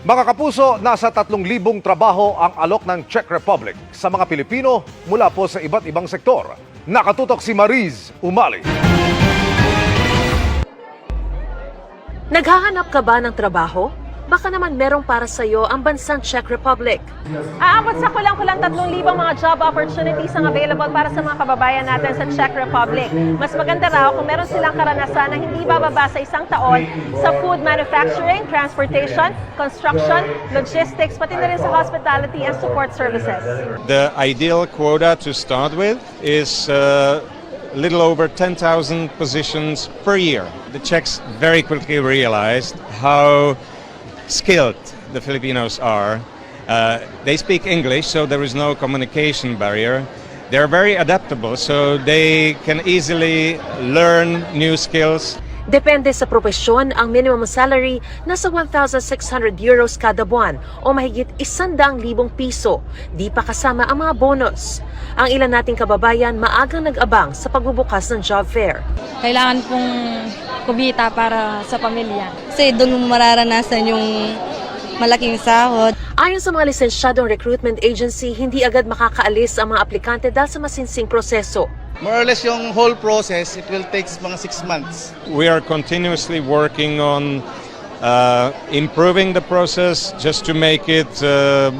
Mga kapuso, nasa 3,000 trabaho ang alok ng Czech Republic sa mga Pilipino mula po sa iba't ibang sektor. Nakatutok si Mariz Umali. Naghahanap ka ba ng trabaho? Baka naman merong para sa iyo ang bansang Czech Republic. Aabot sa kulang-kulang 3,000 mga job opportunities ang available para sa mga kababayan natin sa Czech Republic. Mas maganda raw kung meron silang karanasan na hindi bababa sa isang taon sa food manufacturing, transportation, construction, logistics, pati na rin sa hospitality and support services. The ideal quota to start with is uh, a little over 10,000 positions per year. The Czechs very quickly realized how skilled the Filipinos are. Uh, they speak English, so there is no communication barrier. They're very adaptable, so they can easily learn new skills. Depende sa propesyon, ang minimum salary nasa 1,600 euros kada buwan o mahigit 100,000 piso. Di pa kasama ang mga bonus. Ang ilan nating kababayan maagang nag-abang sa pagbubukas ng job fair. kailangan pong kumita para sa pamilya. Kasi doon mo mararanasan yung malaking sahod. Ayon sa mga lisensyadong recruitment agency, hindi agad makakaalis ang mga aplikante dahil sa masinsing proseso. More or less yung whole process, it will take mga six months. We are continuously working on uh, improving the process just to make it uh,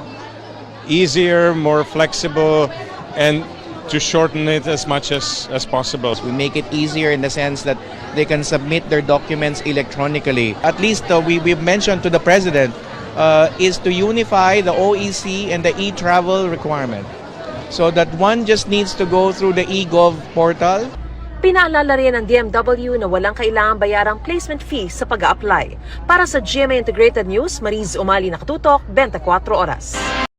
easier, more flexible, and to shorten it as much as, as possible. We make it easier in the sense that they can submit their documents electronically. At least uh, we, we've mentioned to the President uh, is to unify the OEC and the e-travel requirement. So that one just needs to go through the eGov portal Pinaalala rin ng DMW na walang kailangang bayarang placement fee sa pag apply Para sa GMA Integrated News, Mariz Umali Nakatutok, 24 Oras.